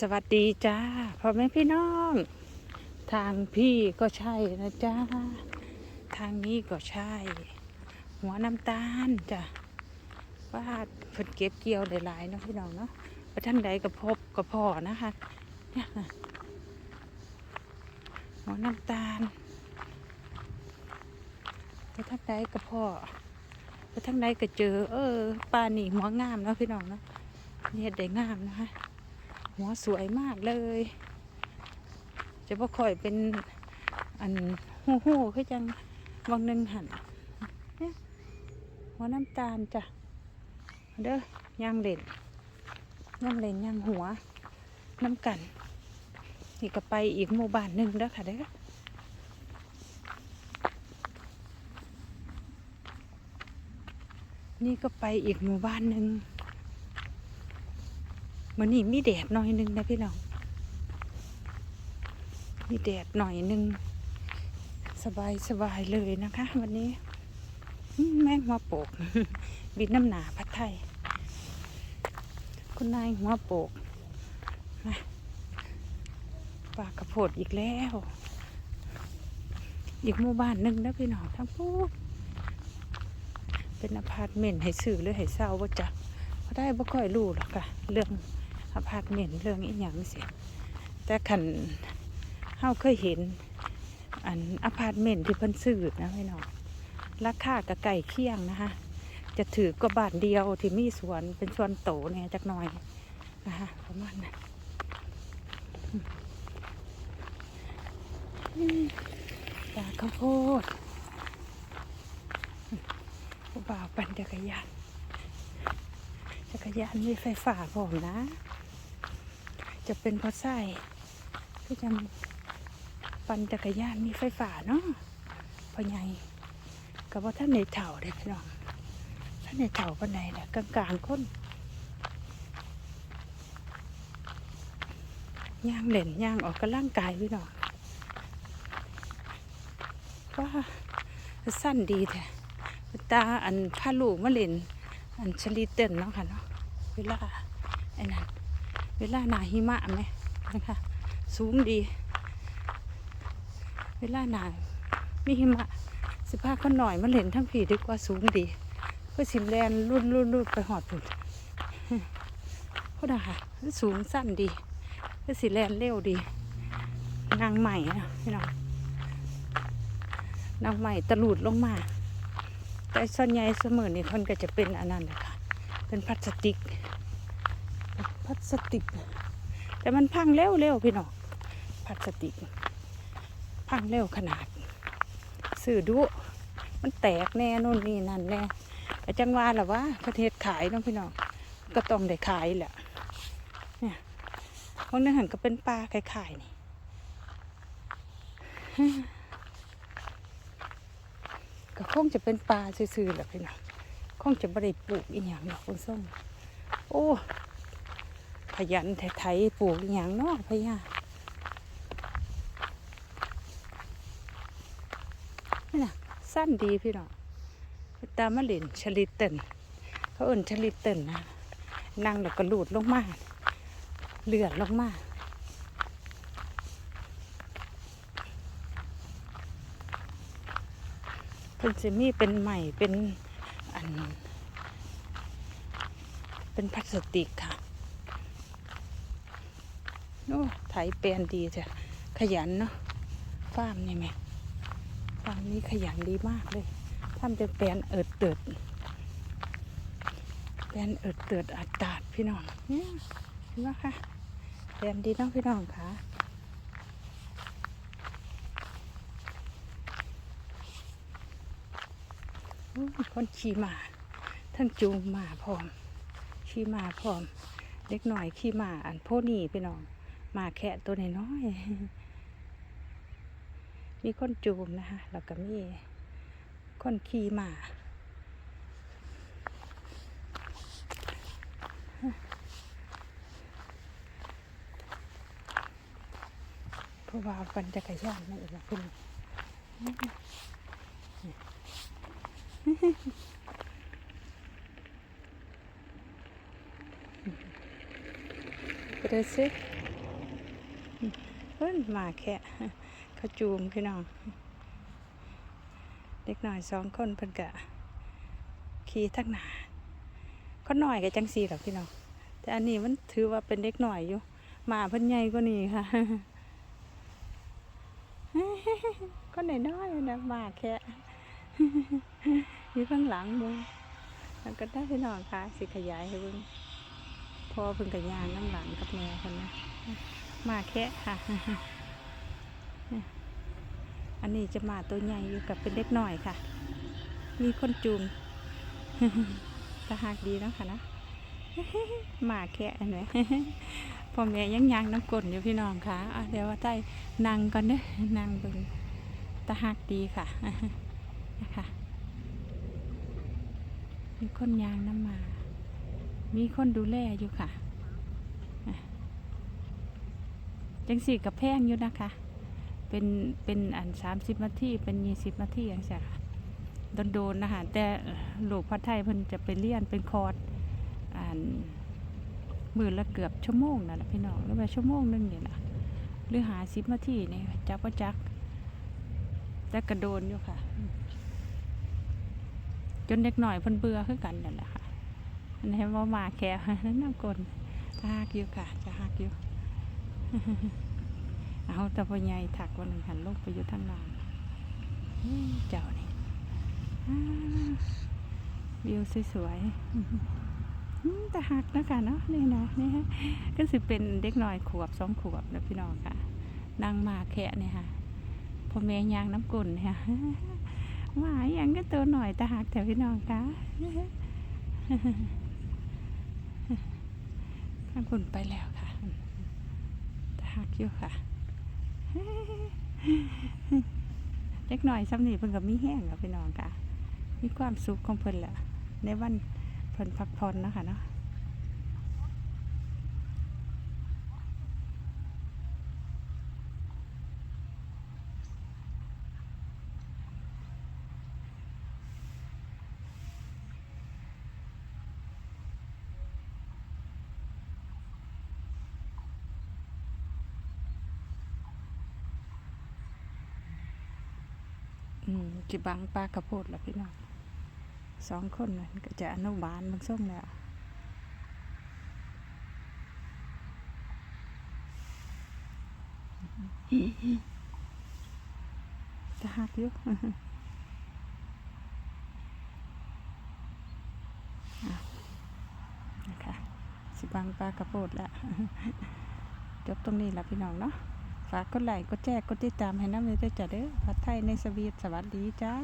สวัสดีจ้าพ่อแม่พี่น้อง ทางพี่ก็ใช่นะจ้าทางนี้ก็ใช่ หัวน้ำตาลจ้ะว่าเพิ่นเก็บเกี่ยวหลายๆนะพี่น้องเนาะไปทางใดก็พบก็พอนะคะเนี่ยหัวน้ำตาลไปทางใดก็พอไปทางใดก็เจอ เออปลานี่หัวงามเนาะพี่น้องเนาะนี่เดได้งามนะคะ หัวสวยมากเลย จะบ่ค่อยเป็นอันหูหู้คือจังวังหนึ่งหันหัวน้ำตาลจ้ะเด้อย่างเล่นย่างเล่นย่างหัวน้ำกันนี่ก็ไปอีกหมู่บ้านหนึ่งเด้อค่ะเด้อนี่ก็ไปอีกหมู่บ้านหนึ่ง มันนี่มีแดดหน่อยหนึงนะพี่น้อง มีแดดหน่อยหนึง สบายสบายเลยนะคะ วันนี้ แม่งหัวโปก บินน้ำหนาพัดไทย คุณนายหัวโปกมาปากกระโพดอีกแล้ว อีกหมู่บ้านหนึ่งนะพี่น้องทั้งพูดเป็นอพาร์ตเมนต์ให้ซื้อหรือให้เช่าว่าจะได้บ่ค่อยรู้หรอกค่ะ เรื่อง อพาร์ตเมนต์เรื่องอีหยังสิแต่ขันเฮาเคยเห็น อันอพาร์ตเมนต์ที่เพิ่นซื้อนะพี่น้องราคากับไก่เคียงนะคะจะถือกว่าบาทเดียวที่มีสวนเป็นสวนโตเนี่ยจักหน่อยนะคะประมาณนั้นอืมปลาข้าวโพดผู้บ่าวปั่นจักรยานจักรยานมีไฟฟ้าผมนะ จะเป็นเพราะไส้ที่จะปั่นจักรยานมีไฟฟ้าเนาะเพราะไงกับว่าท่านในเถ่าเด็พี่น้องท่านในเถ่าปนไหนแหละกลางกลางๆคนย่างเล่นย่างออกกำลังกายพี่น้องว่าสั้นดีแท้ตาอันพาลูกมาเล่นอันชลีเต้นเนาะค่ะเนาะเวลาไอ้นั่น เวลาหนาหิมะไหมนะคะสูงดี เวลาหนามีหิมะสิพาคนหน่อยมาเล่นทั้งผีดีกว่าสูงดีเพื่อสิมแลนรุ่นรุ่นรุ่นไปหอดผุดเขาด่าค่ะสูงสั้นดีเพื่อสิแลนเร็วดีนางใหม่นะพี่น้องนางใหม่ตะลุดลงมา แต่ส่วนใหญ่เสมอนี่คนก็จะเป็นอันนั้นแหละค่ะเป็นพลาสติก พลาสติก แต่มันพังเร็วเร็วๆพี่น้องพลาสติก พังเร็วขนาด สื่อดุมันแตกแน่นู่นนี่นั่นแน่แต่จังหวะแหละว่าประเทศขายน้องพี่น้องก็ต้องได้ขายแหละเนี่ยพวกนั้นหันก็เป็นปลาขายๆนี่ก็คงจะเป็นปลาซื่อๆแหละพี่น้องคงจะไม่ได้ปลูกอีหยังหรอกคุณส้มโอ้ ขยันไถๆปลูกอีหยังนาะพยานี่นะสั้นดีพี่น้องตามมาเล่นชลิตเตินเขาเอิ่นชลิตเตินนะนั่งแล้วก็หลุดลงมาเลือดลงมาเพิ่นสิมีเป็นใหม่เป็นอัน เป็นพลาสติกค่ะ โอ้ไถเปลี่ยนดีจ้ะขยันเนาะฟาร์มนี่แม่ฟาร์มนี้ขยันดีมากเลยทำเป็นแปลนเอิดเติดแปลนเอิดเติดอัดตาดพี่น้องเนี่ยเห็นไหมคะแปลนดีเน้องพี่น้องค่ะคนขี่มาทั้งจูงมาพร้อม ขี่มาพร้อม เล็กหน่อยขี่มาอันโพนี่พี่น้อง หมาแค่ตัวน้อยมีคนจูงนะคะแล้วก็มีคนขี่มาเพราะว่าปั่นจักรยานนั่นเองนะพี่น้องไดูสิ เพิ่นมาแค่เขาจูมพี่น้องเด็กหน่อยสองคนเพิ่นกะขี่ทั้งหนาเขาหน่อยกับจังสีหรอกพี่น้องแต่อันนี้มันถือว่าเป็นเด็กหน่อยอยู่หมาเพิ่นใหญ่กว่านี้ค่ะก็หน่อยน้อยนะหมาแค่อยู่ข้างหลังมึงแล้วก็ได้พี่น้องค่ะสิขยายให้เบิ่งพอเพิ่งกับยางน้ำหลังกับแม่คนนะ มาแค่ค่ะ อันนี้จะมาตัวใหญ่อยู่กับเป็นเด็กหน่อยค่ะ มีคนจูงตาหักดีเนาะค่ะนะหมาแค่อันไหนพ่อแม่ยังยังน้ำกลนอยู่พี่น้องค่ะเดี๋ยวว่าใต้นั่งก่อนเด้อนั่งบิ่งตาหักดีค่ะนะคะมีคนยางน้ำมา มีคนดูแลอยู่ค่ะอะ จังสี่กับแพงอยู่นะคะ เป็นเป็นอันสามสิบนาทีเป็นยี่สิบนาทีอย่างเงี้ยค่ะโดนๆนนะคะแต่ลูกพัดไทยเพิ่นจะไปเรียนเป็นคอร์สอ่านมือละเกือบชั่วโมงนั่นแหละพี่น้องหรือว่าชั่วโมงนึงนี่แหละหรือหาสิบนาทีนี่จักว่าจักแต่กระโดนอยู่ค่ะ จนเด็กหน่อยเพิ่นเบื่อคือกันนั่นแหละค่ะอันนี้ว่ามาแค่น้ำกลนจะหักอยู่ค่ะ จะหักอยู่ เอาแต่พ่อใหญ่ถักวันหนึ่งหันลงไปอยู่ทางล่างเจ้านี่วิวสวยๆแต่หักนะคะเนาะนี่นะนี่ฮะก็สิเป็นเด็กน้อยขวบสองขวบนะพี่น้องค่ะนั่งมาแค่เนี่ยค่ะพ่อแม่ยางน้ำกุ่นเนี่ยหมาอย่างก็ตัวหน่อยแต่หักแถวพี่น้องค่ะข้างคุณไปแล้ว คักอยู่ค่ะเล็กหน่อยซ้ำนี่เพิ่นกับมีแห้งกับพี่น้องค่ะ มีความสุขของเพิ่นแหละในวันเพิ่นพักผ่อนนะคะเนาะ อืมจิบังปลากระโพดละพี่น้องสองคนนั่นก็จะอนุบาลมันส่งแล้วจะหักอยู่อะนะคะสิบังปลากระโพดแล้วจบตรงนี้ละพี่น้องเนาะ ฝากกดไลค์กดแชร์กดติดตามให้น้ำเลยด้วยจ้ะเด้อพัดไทยในสวีทสวัสดีจ้า